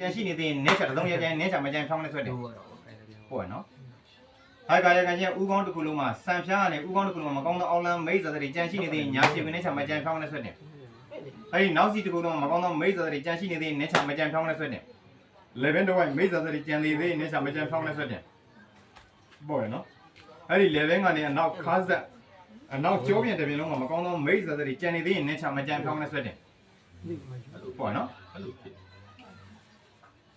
ကြံရှိနေသေးရင်နင်းချတစ်သုံးရက်ကျရင်နင်းချမကြံဖြောင်းနဲ့ဆွဲတယ်တို့တော့ပဲတယ်ပေါ့နော်ဟိုက်ကာယကချင်းဥကောင်းတစ်ခုလုံးမှာစံဖျားကနေဥကောင်းတစ်ခုလုံးမှာမကောင်းသောအောက်လမ်းမိတ်ဇာတိကြံရှိနေသေးရင်ညာရှိပင်နင်းချမကြံဖြောင်းနဲ့ဆွဲတယ်အဲဒီနောက်စီတစ်ခုလုံးမှာမကောင်းသောမိတ်ဇာတိကြံရှိနေသေးရင်နင်းချမကြံဖြောင်းနဲ့ဆွဲတယ်11တော့မိတ်ဇာတိကြံနေသေးရင်နင်းချမကြံဖြောင်းနဲ့ဆွဲတယ်ပေါ့နော်အဲ့ဒီ11ကနေအနောက်ခါဆက်အနောက်ကျောပြင်တစ်ပြင်လုံးမှာမကောင်းသောမိတ်ဇာတိကြံနေသေးရင်နင်းချမကြံဖြောင်းနဲ့ဆွဲတယ်ပေါ့နော်အဲ့လိုဖြစ်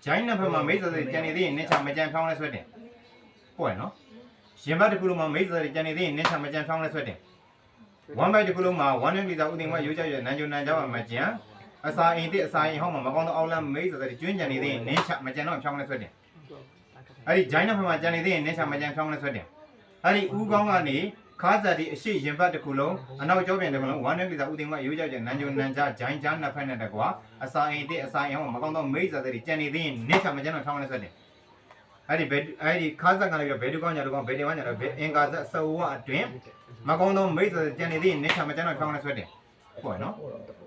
သေးနေချာမကြံဖြောင်းလဲဆွဲတယ်။ဘဲဘက်ပခုံးကနေဘဲဘက်လက်တစ်ချောင်းလုံးမကောင်းသောမိတ်ဆွေတွေကြံနေသေးနေချာမကြံဖြောင်းလဲဆွဲတယ်။ဂျိုင်းနှစ်ဖက်မှာမိတ်ဆွေတွေကြံနေသေးနေချာမကြံဖြောင်းလဲဆွဲတယ်။ဟုတ်ရနော်။ရင်ဘတ်တစ်ခုလုံးမှာမိတ်ဆွေတွေကြံနေသေးနေချာမကြံဖြောင်းလဲဆွဲတယ်။ one byte တစ်ခုလုံးမှာ one and လီစာဥတင်ဝရိုးကြရနန်ဂျိုနန်ကြောင်းမှာမကြံအစာအိမ်တစ်အစာအိမ်ဟောင်းမှာမကောင်းသောအောက်လမ်းမိတ်ဆိုတဲ့ကျွင်းကြံနေသေးရင်နင်းချမကြံတော့ဖြောင်းလဲဆွဲတယ်အဲ့ဒီဂျိုင်းနှစ်ဖက်မှာကြံနေသေးရင်နင်းချမကြံဖြောင်းလဲဆွဲတယ်အဲ့ဒီဥကောင်းကနေ ခါးစားဒီအရှိရင်ဘတ်တစ်ခုလုံးအနောက်ကျောပြင်တစ်ခုလုံး one and လီစာဥတင်ဝရိုးကြရနန်ဂျိုနန်ကြဂျိုင်းကြားနှစ်ဖက်နဲ့တကွာအစာအိမ်တစ်အစာအိမ်ဟောင်းမှာမကောင်းသောမိတ်ဆိုတဲ့ကြံနေသေးရင်နင်းချမကြံတော့ဖြောင်းလဲဆွဲတယ်အဲ့ဒီဘယ်အဲ့ဒီခါးစားကနေပြီးတော့ဘယ်တူကောင်းညာတူကောင်းဘယ်တင်ဝညာတော့ဘယ်အင်္ဂါဇက်စဝအတွင်းမကောင်းသောမိတ်ဆိုတဲ့ကြံနေသေးရင်နင်းချမကြံတော့ဖြောင်းလဲဆွဲတယ်ဟုတ်နော်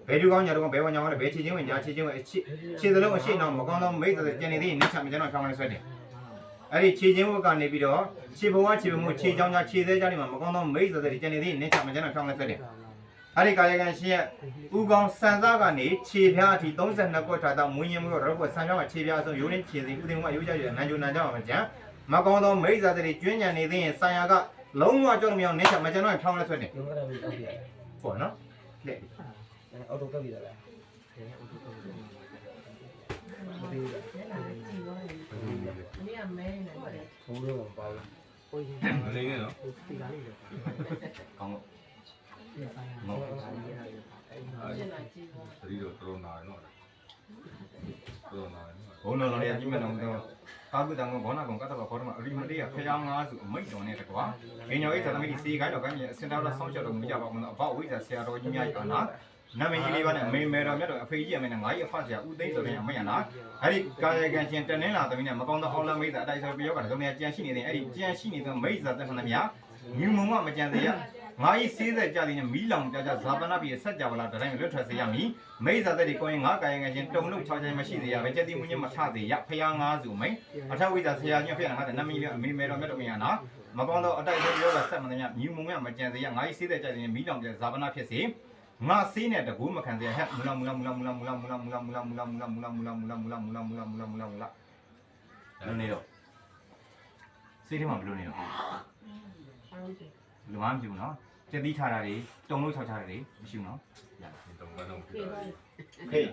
ဘယ်သူကောင်းညာတော့ဘယ်ဝန်ညာလဲဘယ်ချီချင်းဝင်ညာချီချင်းဝင်အချီခြေစလုံးအရှိအောင်မကောင်းတော့မိတ်ဆိုတဲ့ကျန်နေသေးရင်နှက်ချမကျန်တော့ဖြောင်းလဲဆွဲတယ် အဲ့ဒီခြေချင်းဝက်ကနေပြီးတော့ခြေဘဝခြေဘမှုခြေချောင်းညာခြေသေးကြနေမှာမကောင်းတော့မိတ်ဆိုတဲ့ကျန်နေသေးရင်နှက်ချမကျန်တော့ဖြောင်းလဲဆွဲတယ်အဲ့ဒီကာယကံရှင်ရဲ့ဥကောင်းစံစားကနေခြေဖျားအထိ32ကွက်ထားတော့မွေးရင်မှုတော့တော့ဆံပြောင်းကခြေဖျားအဆုံးရိုးရင်းခြေစီဥတင်ကရိုးကြရနန်ဂျိုနန်ကြောင်းမှာကြံမကောင်းတော့မိတ်ဆိုတဲ့ကျွင်းညံနေသေးရင်ဆံရကလုံးဝကြောက်လို့မရအောင်နှက်ချမကျန်တော့ဖြောင်းလဲဆွဲတယ်လုံးဝတော့တောက်ပြရတယ်ပေါ့နော်လက်။အော်တိုတောက်ပြရ လေမင်းကမဲနေတယ်ဘုံတော့ပါဘူးကိုရင်မလေးနဲ့နော်ဒီကလေးလေကောင်းလို့မဟုတ်ဘူးအဲဒီတော့တော်နာနော်တော်နာနော်ဘုံတော်လည်းကြည့်မယ်တော့ကာပုတံကဘောနာကောင်ကတ္တဘခေါ်တော့အရိမတေးကဖျောင်းငါးစုအမိတ်တော်နဲ့တကွာငင်ညောဤသာသမိတိစီကိုင်းတော်ကံမြေအစင်တော်ဆောင်းချက်တော်မူကြပါဘူးအဘဝိဇ္ဇာဆရာတော်ကြီးများ၏အာနာ နာမည်ကြီးလေးပါနဲ့အမေမေတော်မြတ်တော်အဖေကြီးအမေနဲ့ငါကြီးအဖဆရာဦးသိန်းဆိုတဲ့အမေရနာအဲ့ဒီကာယကံရှင်တနင်္လာသမီးနဲ့မကောင်းသောအောက်လမိတ်ဇာအတိုက်ဆိုပြောကတကယ်ကြံရှိနေတဲ့အဲ့ဒီကြံရှိနေတဲ့မိတ်ဇာတဲ့ခဏမြမြူမုံမမကြံသေးရငါကြီးစေးဆက်ကြသည်နဲ့မီးလောင်ကြကြဇာပနာပြည်ဆက်ကြပါလားတတိုင်းလွတ်ထွက်စေရမည်မိတ်ဇာတဲ့ဒီကိုရင်ငါကာယကံရှင်တုံလို့6ချိုင်းမရှိသေးရပဲကြက်တိမွညမထသေးရဖျားငါးစုမိတ်အထဝိဇ္ဇာဆရာညွှန်ဖျက်ငါတဲ့နမီလေးအမေမေတော်မြတ်တော်မရနာမကောင်းသောအတိုက်ဆိုပြောကဆက်မနေမြမြူမုံမမကြံသေးရငါကြီးစေးဆက်ကြသည်နဲ့မီးလောင်ကြဇာပနာဖြစ်စေ ငါစေးနဲ့တကူမခံစေဟဲ့မူလာမူလာမူလာမူလာမူလာမူလာမူလာမူလာမူလာမူလာမူလာမူလာမူလာမူလာမူလာမူလာမူလာမူလာမူလာလုံးနေတော့စေးထဲမှာဘယ်လိုနေတော့လူမမရှိဘူးနော်ကျက်သီးထားတာတွေတုံလို့ချောက်ထားတာတွေမရှိဘူးနော်ဒီတော့ကတော့ဖြစ်对တာ吧？ဟေး